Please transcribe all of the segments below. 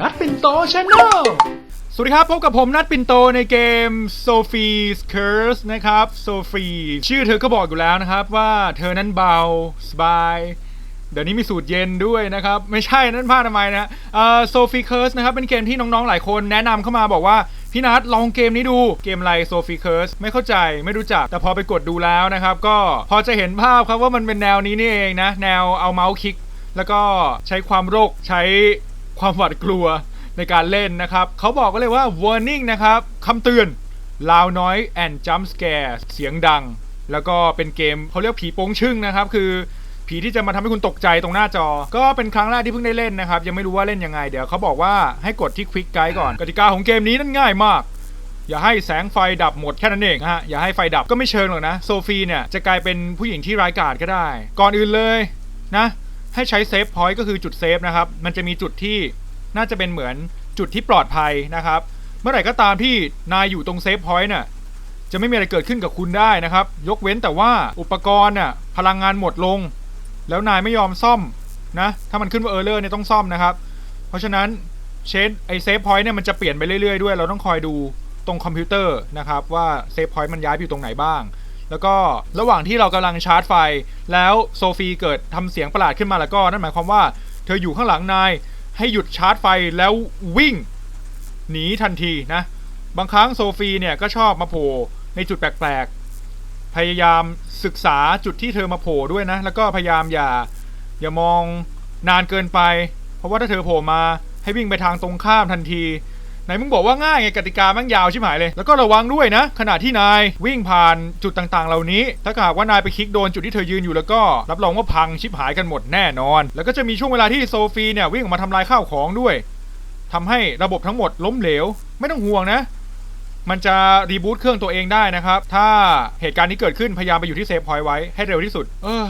นัดปินโตชาแนลสวัสดีครับ พบกับผมนัดปินโตในเกม Sophie's Curse นะครับ Sophie ชื่อเธอก็บอกอยู่แล้วนะครับว่าเธอนั้นเบา สบาย เดี๋ยวนี้มีสูตรเย็นด้วยนะครับ ไม่ใช่นั่นพลาดทำไมนะเอ่อ Sophie Curse นะครับ เป็นเกมที่น้องๆ หลายคนแนะนำเข้ามาบอกว่า พี่นัทลองเกมนี้ดูเกมอะไร Sophie Curse ไม่เข้าใจไม่รู้จัก แต่พอไปกดดูแล้วนะครับ ก็พอจะเห็นภาพครับว่ามันเป็นแนวนี้นี่เองนะ แนวเอาเมาส์คลิก แล้วก็ใช้ความโรคใช้ ความหวาดกลัวในการเล่นนะครับเขาบอกไว้เลยว่า warning นะครับคำเตือน loud noise and jump scare เสียงดัง แล้วก็เป็นเกมเขาเรียกผีโป้งชึ่งนะครับ คือผีที่จะมาทำให้คุณตกใจตรงหน้าจอ ก็เป็นครั้งแรกที่เพิ่งได้เล่นนะครับ ยังไม่รู้ว่าเล่นยังไง เดี๋ยวเขาบอกว่าให้กดที่ quick guide ก่อน กติกาของเกมนี้นั้นง่ายมาก อย่าให้แสงไฟดับหมดแค่นั้นเองฮะ อย่าให้ไฟดับก็ไม่เชิงหรอกนะ โซฟีเนี่ยจะกลายเป็นผู้หญิงที่ร้ายกาจก็ได้ ก่อนอื่นเลยนะ ให้ใช้เซฟพอยต์ก็คือจุดเซฟนะครับ มันจะมีจุดที่น่าจะเป็นเหมือนจุดที่ปลอดภัยนะครับ เมื่อไหร่ก็ตามที่นายอยู่ตรงเซฟพอยต์น่ะจะไม่มีอะไรเกิดขึ้นกับคุณได้นะครับ ยกเว้นแต่ว่าอุปกรณ์น่ะพลังงานหมดลง แล้วนายไม่ยอมซ่อมนะถ้ามันขึ้นว่าเออร์เลอร์เนี่ยต้องซ่อมนะครับ เพราะฉะนั้นเชนไอเซฟพอยต์เนี่ยมันจะเปลี่ยนไปเรื่อยๆด้วย เราต้องคอยดูตรงคอมพิวเตอร์นะครับว่าเซฟพอยต์มันย้ายไปอยู่ตรงไหนบ้าง แล้วก็ระหว่างที่เรากำลังชาร์จไฟ แล้วโซฟีเกิดทำเสียงประหลาดขึ้นมาแล้วก็นั่นหมายความว่าเธออยู่ข้างหลังนายให้หยุดชาร์จไฟแล้ววิ่ง หนีทันทีนะ บางครั้งโซฟีเนี่ยก็ชอบมาโผล่ในจุดแปลกๆ พยายามศึกษาจุดที่เธอมาโผล่ด้วยนะ แล้วก็พยายามอย่าอย่ามองนานเกินไป เพราะว่าถ้าเธอโผล่มาให้วิ่งไปทางตรงข้ามทันที ไหนมึงบอกว่าง่ายไงกติกาแม่งยาวชิบหายเลย แล้วก็ระวังด้วยนะ ขณะที่นายวิ่งผ่านจุดต่างๆ เหล่านี้ ถ้าหากว่านายไปคลิกโดนจุดที่เธอยืนอยู่แล้วก็ รับรองว่าพังชิบหายกันหมดแน่นอน แล้วก็จะมีช่วงเวลาที่โซฟีเนี่ยวิ่งออกมาทำลายข้าวของด้วยทำให้ระบบทั้งหมดล้มเหลว ไม่ต้องห่วงนะ มันจะรีบูตเครื่องตัวเองได้นะครับ ถ้าเหตุการณ์นี้เกิดขึ้นพยายามไปอยู่ที่เซฟพอยต์ไว้ให้เร็วที่สุด เออ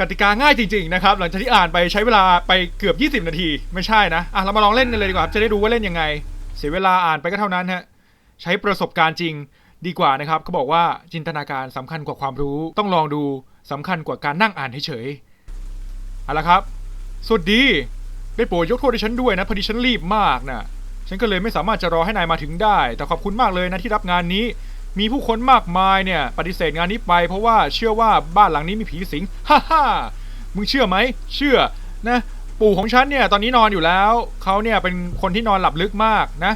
กติกาง่ายจริงๆนะครับหลังจากที่อ่านไปใช้เวลาไปเกือบ 20 นาที ไม่ใช่นะอะเรามาลองเล่นกันเลยดีกว่าจะได้รู้ว่าเล่นยังไง เสียเวลาอ่านไปก็เท่านั้นฮะใช้ประสบการณ์จริงดีกว่านะครับเขาบอกว่าจินตนาการสำคัญกว่าความรู้ ต้องลองดูสำคัญกว่าการนั่งอ่านเฉยๆเอาละครับสวัสดี ได้โปรดยกโทษให้ฉันด้วยนะพอดีฉันรีบมากนะฉันก็เลยไม่สามารถจะรอให้นายมาถึงได้ แต่ขอบคุณมากเลยนะที่รับงานนี้ มีผู้คนมากมายเนี่ย ปฏิเสธงานนี้ไป เพราะว่าเชื่อว่าบ้านหลังนี้มีผีสิงฮ่าฮ่ามึงเชื่อไหมเชื่อนะ ปู่ของฉันเนี่ยตอนนี้นอนอยู่แล้ว เขาเนี่ยเป็นคนที่นอนหลับลึกมากนะ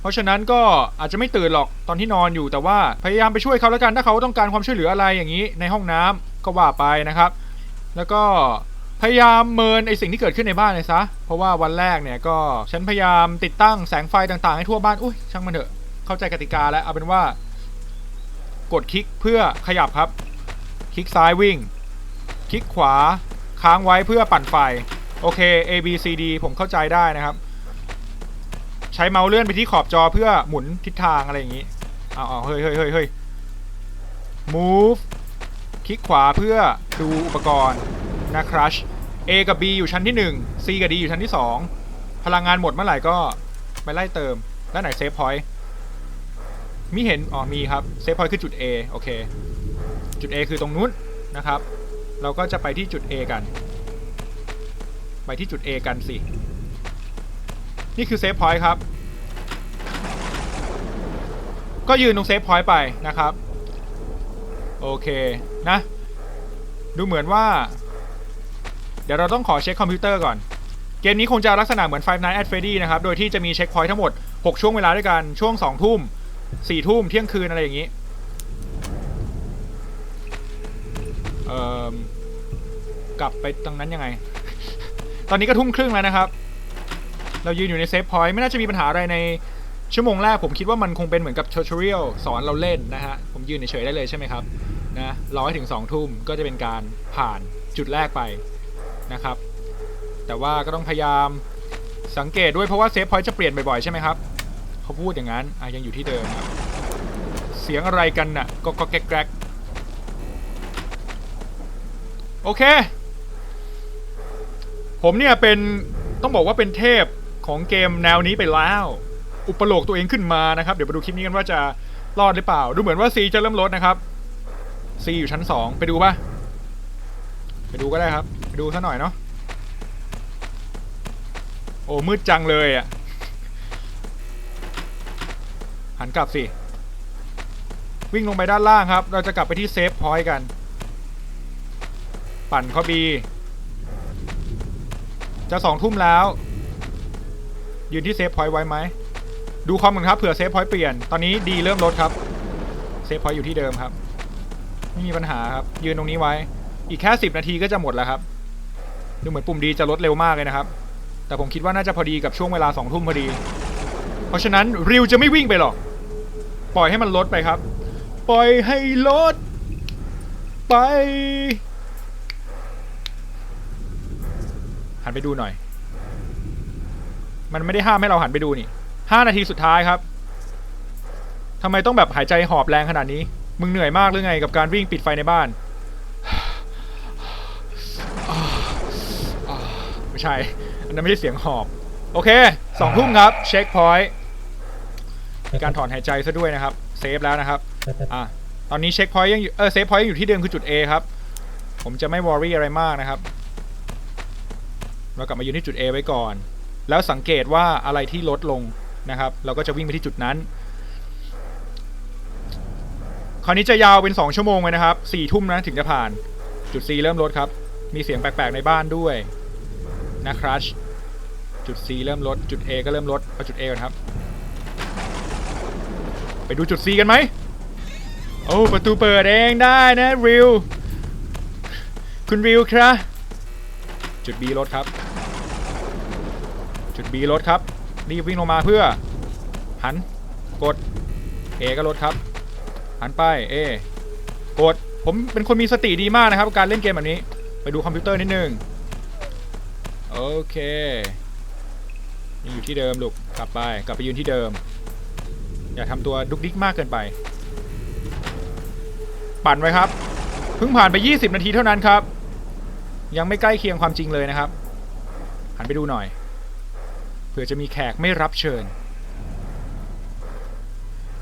เพราะฉะนั้นก็อาจจะไม่ตื่นหรอกตอนที่นอนอยู่แต่ว่าพยายามไปช่วยเขาแล้วกันถ้าเขาต้องการความช่วยเหลืออะไรอย่างนี้ ในห้องน้ำก็ว่าไปนะครับ แล้วก็พยายามเมินไอสิ่งที่เกิดขึ้นในบ้านเลยซะ เพราะว่าวันแรกเนี่ยก็ฉันพยายามติดตั้งแสงไฟต่างๆให้ทั่วบ้านอุ้ยช่างมันเถอะเข้าใจกติกาแล้วเอาเป็นว่า กดคลิกเพื่อขยับครับ คลิกซ้ายวิ่ง คลิกขวาค้างไว้เพื่อปั่นไฟ โอเค A B C D ผมเข้าใจได้นะครับ ใช้เมาส์เลื่อนไปที่ขอบจอเพื่อหมุนทิศทางอะไรอย่างนี้เอาเอาเฮ้ยเฮ้ยเฮ้ยเฮ้ย move คลิกขวาเพื่อดูอุปกรณ์นะ crush A กับ B อยู่ชั้นที่ 1 C กับ D อยู่ชั้นที่ 2 พลังงานหมดเมื่อไหร่ก็ไปไล่เติม แล้วไหนเซฟพอยต์มีเห็น อ๋อ มีครับ เซฟพอยต์คือจุด A โอเค จุด A คือตรงนู้นนะครับ เราก็จะไปที่จุด A กัน ไปที่จุด A กันสิ นี่คือเซฟพอยต์ครับ ก็ยืนตรงเซฟพอยต์ไปนะครับ โอเคนะ ดูเหมือนว่า เดี๋ยวเราต้องขอเช็คคอมพิวเตอร์ก่อน เกมนี้คงจะลักษณะเหมือน Five Nights at Freddy นะครับ โดยที่จะมีเช็คพอยต์ทั้งหมด 6 ช่วงเวลาด้วยกัน ช่วง 2 ทุ่ม 4 ทุ่ม เที่ยงคืนอะไรอย่างนี้เอ่อกลับไปตรงนั้นยังไง อนนี้ก็ทุ่มครึ่งแล้วนะครับ เรายืนอยู่ในเซฟพอยต์ไม่น่าจะมีปัญหาอะไรในชั่วโมงแรกผมคิดว่ามันคงเป็นเหมือนกับ tutorial สอนเราเล่นนะฮะ ผมยืนเฉยๆได้เลยใช่ไหมครับนะรอให้ถึง 2 ทุ่มก็จะเป็นการผ่านจุดแรกไปนะครับ แต่ว่าก็ต้องพยายามสังเกตด้วยเพราะว่าเซฟพอยต์จะเปลี่ยนบ่อยๆใช่ไหมครับเขาพูดอย่างนั้นอะยังอยู่ที่เดิมครับ เสียงอะไรกันน่ะก็ก็แกรกแกรกโอเค ผมเนี่ยเป็นต้องบอกว่าเป็นเทพของเกมแนวนี้ไปแล้ว อุปโลกตัวเองขึ้นมานะครับ เดี๋ยวมาดูคลิปนี้กันว่าจะรอดหรือเปล่า ดูเหมือนว่า C จะเริ่มลดนะครับ C อยู่ชั้นสองไปดูป่ะไปดูก็ได้ครับไปดูซะหน่อยเนาะโอ้มืดจังเลยอะหันกลับสิ วิ่งลงไปด้านล่างครับ เราจะกลับไปที่เซฟพอยต์กัน ปั่นข้าบี จะสองทุ่มแล้ว ยืนที่เซฟพอยต์ไว้ไหม ดูคอมกันครับเผื่อเซฟพอยต์เปลี่ยน ตอนนี้ดีเริ่มลดครับ เซฟพอยต์อยู่ที่เดิมครับ ไม่มีปัญหาครับ ยืนตรงนี้ไว้ อีกแค่สิบนาทีก็จะหมดแล้วครับ ดูเหมือนปุ่มดีจะลดเร็วมากเลยนะครับ แต่ผมคิดว่าน่าจะพอดีกับช่วงเวลาสองทุ่มพอดี เพราะฉะนั้นริวจะไม่วิ่งไปหรอก ปล่อยให้มันลดไปครับ ปล่อยให้ลดไป หันไปดูหน่อย มันไม่ได้ห้ามให้เราหันไปดูนี่ห้านาทีสุดท้ายครับทำไมต้องแบบหายใจหอบแรงขนาดนี้ มึงเหนื่อยมากหรือไงกับการวิ่งปิดไฟในบ้าน ไม่ใช่ อันนั้นไม่ใช่เสียงหอบ โอเค สองทุ่มครับ เช็คพอยต์มีการถอนหายใจซะด้วยนะครับ เซฟแล้วนะครับ อะ ตอนนี้เช็คพอยต์ยังอยู่เออ เซฟพอยต์ยังอยู่ที่เดิมคือจุด A ครับ ผมจะไม่วอรี่อะไรมากนะครับ เรากลับมายืนที่จุด A ไว้ก่อน แล้วสังเกตว่าอะไรที่ลดลงนะครับ เราก็จะวิ่งไปที่จุดนั้น คราวนี้จะยาวเป็น 2 ชั่วโมงเลยนะครับ4ทุ่มนะถึงจะผ่าน จุด C เริ่มลดครับ มีเสียงแปลกๆในบ้านด้วยนะครับจุด C เริ่มลด จุด A ก็เริ่มลดเอาจุด A ก่อนครับ ไปดูจุด C กันไหมโอ้ประตูเปิดเองได้นะริวคุณริวครับจุด B ลดครับ จุด B ลดครับ รีบวิ่งลงมาเพื่อ หัน กด A ก็ลดครับ หันไป A กด ผมเป็นคนมีสติดีมากนะครับ การเล่นเกมแบบนี้ ไปดูคอมพิวเตอร์นิดนึง โอเคยังอยู่ที่เดิมลูก กลับไป กลับไปยืนที่เดิม อย่าทำตัวดุกดิกมากเกินไป ปั่นไว้ครับ เพิ่งผ่านไป 20 นาทีเท่านั้นครับ ยังไม่ใกล้เคียงความจริงเลยนะครับ หันไปดูหน่อย เผื่อจะมีแขกไม่รับเชิญ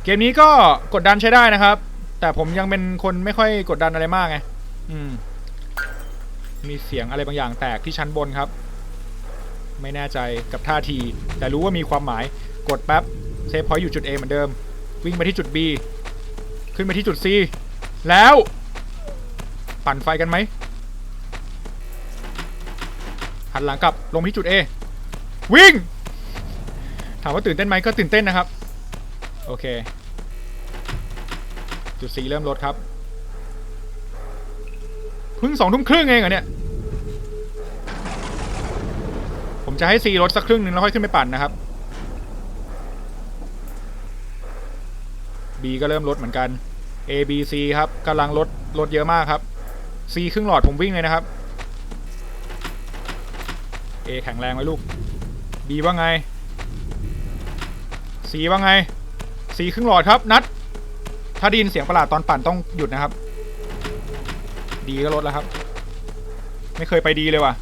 เกมนี้ก็กดดันใช้ได้นะครับ แต่ผมยังเป็นคนไม่ค่อยกดดันอะไรมากไงอืม มีเสียงอะไรบางอย่างแตกที่ชั้นบนครับ ไม่แน่ใจกับท่าที แต่รู้ว่ามีความหมายกดแป๊บเซฟพอยต์อยู่จุด A เหมือนเดิม วิ่งไปที่จุด B ขึ้นไปที่จุด C แล้ว ปั่นไฟกันไหมหันหลังกลับลงที่จุด A วิ่ง ถามว่าตื่นเต้นไหมก็ตื่นเต้นนะครับ โอเค จุด C เริ่มลดครับเพิ่งสองทุ่มครึ่งเองเหรอเนี่ยผมจะให้ C ลดสักครึ่งหนึ่งแล้วค่อยขึ้นไปปั่นนะครับ B ก็เริ่มลดเหมือนกัน A B C ครับกำลังลดลดเยอะมากครับ C ครึ่งหลอดผมวิ่งเลยนะครับ A แข็งแรงไว้ลูก B ว่าไง C ว่าไง C ครึ่งหลอดครับ นัด ถ้าดินเสียงประหลาดตอนปั่นต้องหยุดนะครับ ดีก็ลดแล้วครับ ไม่เคยไปดีเลยว่ะ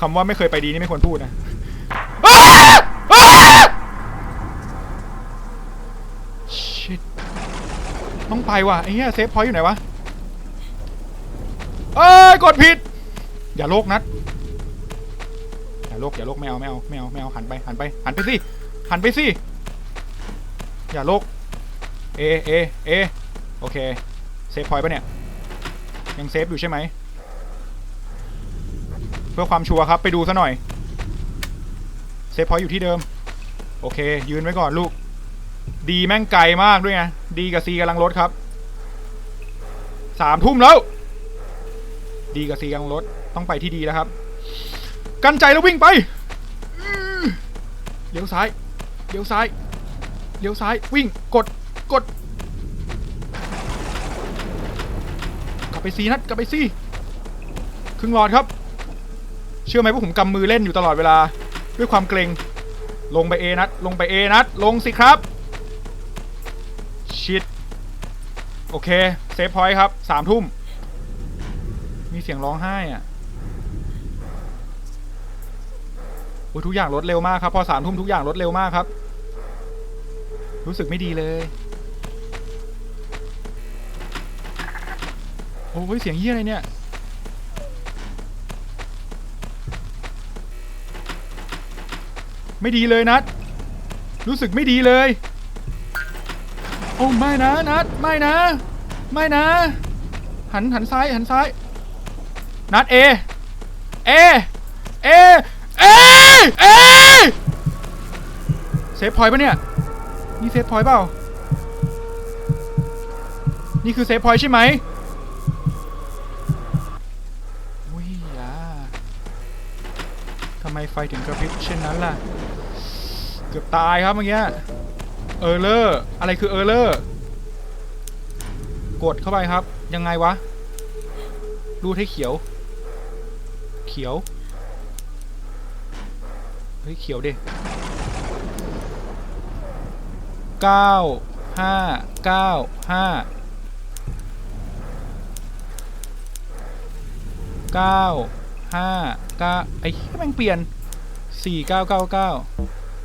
คำว่าไม่เคยไปดีนี่ไม่ควรพูดนะอ้าอ้า Shit ต้องไปว่ะไอ้เหี้ยเซฟพอยต์อยู่ไหนวะ เอ้ย กดผิด อย่าโลกนัดอย่าโลกอย่าโลกไม่เอาไม่เอาไม่เอาไม่เอาหันไปหันไปหันไปสิ หันไปสิ อย่าโลกเอ เอ เอ โอเค เซฟพอยต์ปะเนี่ย ยังเซฟอยู่ใช่ไหม เพื่อความชัวร์ครับ ไปดูซะหน่อย เซฟพอยต์อยู่ที่เดิม โอเค ยืนไว้ก่อนลูก ดีแม่งไกลมากด้วยไง ดีกับซีกำลังลดครับ สามทุ่มแล้ว ดีกับซีกำลังลด ต้องไปที่ดีแล้วครับ กันใจแล้ววิ่งไปเลี้ยวซ้าย เลี้ยวซ้าย เลี้ยวซ้าย วิ่ง กด กด กลับไปซีนัด กลับไปซีครึ่งหลอดครับ เชื่อไหมว่าผมกำมือเล่นอยู่ตลอดเวลา ด้วยความเกรง ลงไปเอนัด ลงไปเอนัด ลงสิครับ ชิด โอเค เซฟพอยต์ครับ สามทุ่ม มีเสียงร้องไห้อะโอ้ทุกอย่างลดเร็วมากครับ พอสามทุ่มทุกอย่างลดเร็วมากครับ รู้สึกไม่ดีเลย โอ้ยเสียงเยี่ยอะไรเนี่ย ไม่ดีเลยนัด รู้สึกไม่ดีเลย โอ้ไม่นะนัดไม่นะ ไม่นะ หันหันซ้ายหันซ้าย นัดเอ เอ เอ เอเอเซฟพอยต์ปะเนี่ย นี่เซฟพอยต์เปล่า นี่คือเซฟพอยต์ใช่ไหมอุ้ยยาทำไมไฟถึงกระพริบเช่นนั้นล่ะ เกือบตายครับเมื่อกี้ เออร์เลอร์ อะไรคือเออร์เลอร์ กดเข้าไปครับ ยังไงวะ รูดให้เขียว เขียว ฮ้ยเขียวดิเก้าห้าเก้าห้าเก้าห้าเก้าไอ้แม่งเปลี่ยนสี่เก้าเก้าเก้า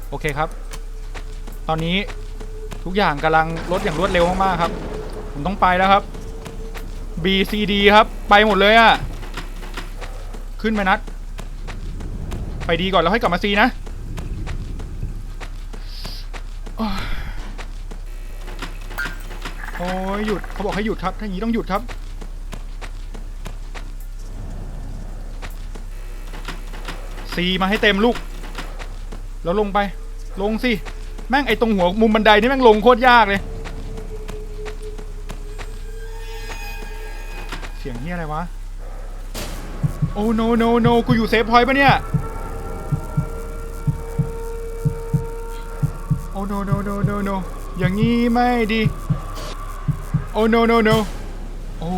โอเคครับ ตอนนี้ทุกอย่างกำลังลดอย่างรวดเร็วมากๆครับ ผมต้องไปแล้วครับ B C D ครับ ไปหมดเลยอะขึ้นไปนัด ไปดีก่อนแล้วให้กลับมา C นะโอ้ยหยุดเขาบอกให้หยุดครับ ถ้าอย่างนี้ต้องหยุดครับ C มาให้เต็มลูก แล้วลงไป ลงสิ แม่งไอตรงหัวมุมบันไดนี่แม่งลงโคตรยากเลย เสียงนี่อะไรวะ โอ้ no no no กูอยู่เซฟพอยต์ปะเนี่ย โอ้ no no no no no อย่างงี้ไม่ดี โอ้ no no no โอ้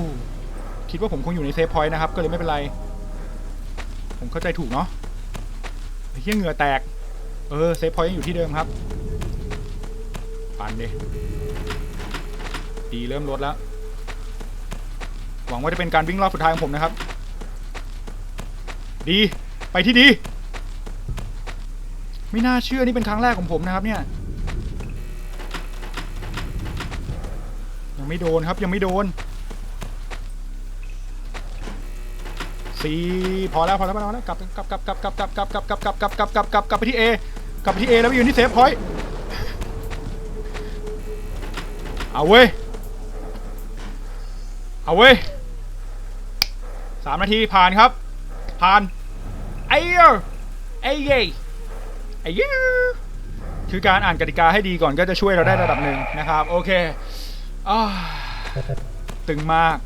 คิดว่าผมคงอยู่ในเซฟพอยต์นะครับ ก็เลยไม่เป็นไร ผมเข้าใจถูกเนาะเหี้ยเหงื่อแตก เออเซฟพอยต์ยังอยู่ที่เดิมครับปั่นดิดีเริ่มลดแล้ว หวังว่าจะเป็นการวิ่งรอบสุดท้ายของผมนะครับ ดีไปที่ดี ไม่น่าเชื่อนี่เป็นครั้งแรกของผมนะครับเนี่ย ยังไม่โดนครับยังไม่โดนสีพอแล้วพอแล้วพอแล้วกลับกลับกลับกลับกลับกลับกลับกลับกลับกลับกลับกลับกลับกลับกลับไปที่ A กลับไปที่ A แล้วไปยืนที่เซฟพอยต์เอาเว้ยเอาเว้ยสามนาทีผ่านครับ ผ่านไอ้เหี้ยไอ้เย่ไอ้เยคือการอ่านกติกาให้ดีก่อนก็จะช่วยเราได้ระดับหนึ่งนะครับ โอเค อ้าตึงมาก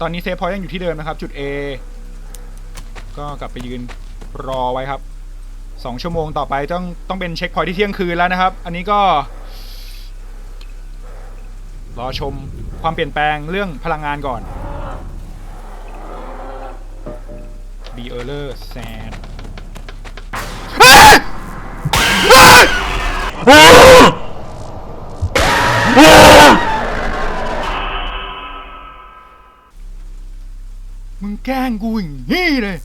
ตอนนี้เซฟพอยต์ยังอยู่ที่เดิมนะครับ จุด A ก็กลับไปยืนรอไว้ครับสองชั่วโมงต่อไปต้องต้องเป็นเช็คพอยต์ที่เที่ยงคืนแล้วนะครับ อันนี้ก็ รอชมความเปลี่ยนแปลงเรื่องพลังงานก่อน B error sad มึง แกล้งกูอย่างนี้เลย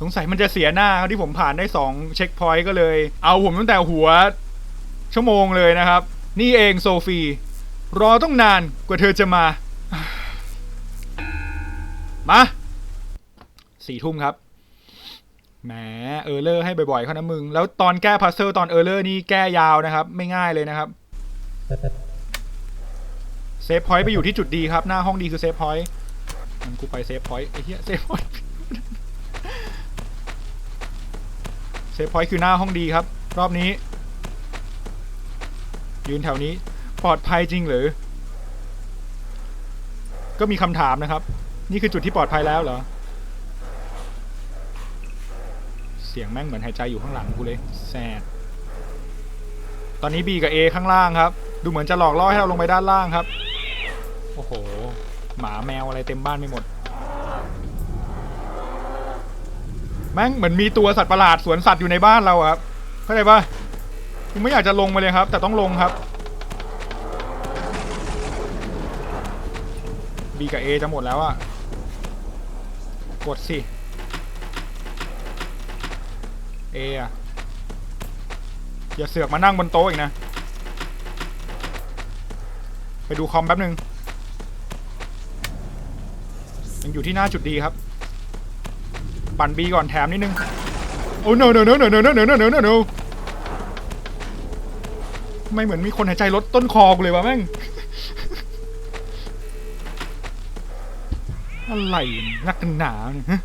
สงสัยมันจะเสียหน้าครับที่ผมผ่านได้สองเช็คพอยต์ก็เลย เอาผมตั้งแต่หัว ชั่วโมงเลยนะครับ นี่เองโซฟี รอต้องนานกว่าเธอจะมา มาสี่ทุ่มครับแหมเออร์เลอร์ให้บ่อยๆเขานะมึง แล้วตอนแก้พัซเซิลตอนเออร์เลอร์นี่แก้ยาวนะครับ ไม่ง่ายเลยนะครับเซฟพอยต์ไปอยู่ที่จุดดีครับ หน้าห้องดีคือเซฟพอยต์ มันกูไปเซฟพอยต์ไอ้เหี้ยเซฟพอยต์เซฟพอยต์คือหน้าห้องดีครับ รอบนี้ ยืนแถวนี้ ปลอดภัยจริงหรือ ก็มีคำถามนะครับ นี่คือจุดที่ปลอดภัยแล้วเหรอ เสียงแม่งเหมือนหายใจอยู่ข้างหลังกูเลยแซดตอนนี้ B กับ A ข้างล่างครับ ดูเหมือนจะหลอกล่อให้เราลงไปด้านล่างครับ โอ้โห หมาแมวอะไรเต็มบ้านไปหมดแม่งเหมือนมีตัวสัตว์ประหลาดสวนสัตว์อยู่ในบ้านเราครับเข้าใจปะผมไม่อยากจะลงมาเลยครับ แต่ต้องลงครับ B กับ A จะหมดแล้วอะกดสิ A อะอย่าเสือกมานั่งบนโต๊ะอีกนะ ไปดูคอมแป๊บหนึ่ง ยังอยู่ที่หน้าจุดดีครับ ปั่น B ก่อนแถมนิดนึง โอ้ no no no no no no no no no no no ไม่เหมือนมีคนหายใจลดต้นคอกูเลยวะแม่ง อะไรนักกันหนาเนี่ยฮะ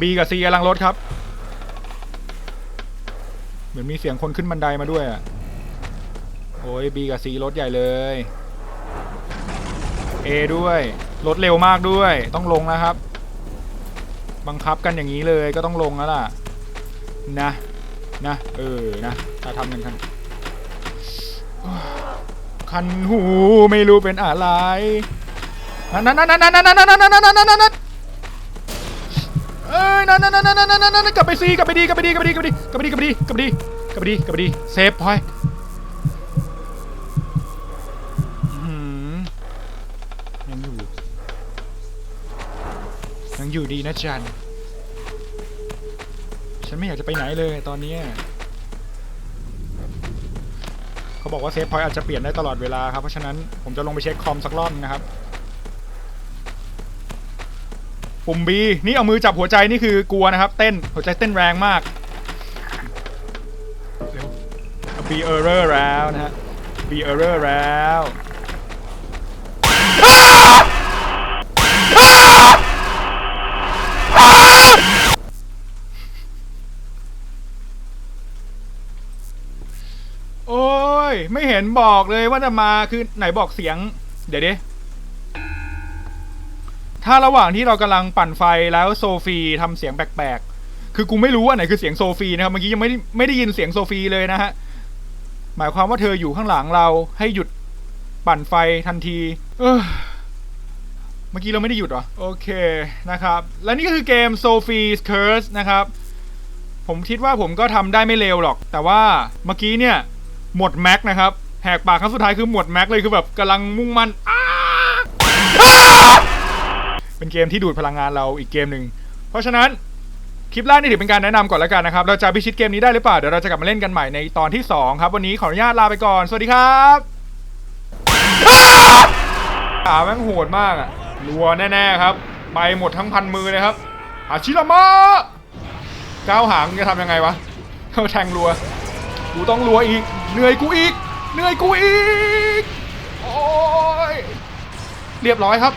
B กับ C กำลังลดครับ เหมือนมีเสียงคนขึ้นบันไดมาด้วยอะ โอ้ย B กับ C ลดใหญ่เลย A ด้วยลดเร็วมากด้วย ต้องลงนะครับ บังคับกันอย่างนี้เลยก็ต้องลงแล้วล่ะ นะนะเออนะถ้าทำกันคันคันหูไม่รู้เป็นอะไรนั่นนั่นนั่นนั่นนั่นนั่นนั่นนั่นนั่นนั่นนั่นเอ้ยนั่นนั่นนั่นนั่นนั่นนั่นกลับไปซีกลับไปดีกลับไปดีกลับไปดีกลับไปดีกลับไปดีกลับไปดีกลับไปดีกลับไปดีกลับไปดีเซฟพอยยังอยู่ยังอยู่ดี นะจัน ฉันไม่อยากจะไปไหนเลยตอนนี้ เขาบอกว่าเซฟพอยต์อาจจะเปลี่ยนได้ตลอดเวลาครับ เพราะฉะนั้นผมจะลงไปเช็คคอมสักรอบนะครับ ปุ่ม B นี่เอามือจับหัวใจนี่คือกลัวนะครับ เต้นหัวใจเต้นแรงมากเร็ว B error แล้วนะฮะ B error แล้ว โอ้ย ไม่เห็นบอกเลยว่าจะมาคือไหนบอกเสียง เดี๋ยวดิถ้าระหว่างที่เรากำลังปั่นไฟแล้วโซฟีทำเสียงแปลกๆ คือกูไม่รู้ว่าไหนคือเสียงโซฟีนะครับเมื่อกี้ยังไม่ได้ไม่ได้ยินเสียงโซฟีเลยนะฮะ หมายความว่าเธออยู่ข้างหลังเราให้หยุดปั่นไฟทันที เเมื่อกี้เราไม่ได้หยุดหรอ โอเคนะครับ และนี่ก็คือเกม Sophie's Curse นะครับ ผมคิดว่าผมก็ทำได้ไม่เลวหรอก แต่ว่าเมื่อกี้เนี่ย หมดแม็กนะครับแหกปากครั้งสุดท้ายคือหมดแม็กเลยคือแบบกำลังมุ่งมั่นเป็นเกมที่ดูดพลังงานเราอีกเกมหนึ่งเพราะฉะนั้นคลิปแรกนี่ถือเป็นการแนะนำก่อนแล้วกันนะครับ เราจะพิชิตเกมนี้ได้หรือเปล่า เดี๋ยวเราจะกลับมาเล่นกันใหม่ในตอนที่ 2 ครับ วันนี้ขออนุญาตลาไปก่อน สวัสดีครับขาแม่งโหดมากอะรัวแน่ๆครับ ไปหมดทั้งพันมือเลยครับอาชิรามะก้าวหางจะทำยังไงวะเขาแทงรัว กูต้องรัวอีก เหนื่อยกูอีก เหนื่อยกูอีก โอ้ย เรียบร้อยครับ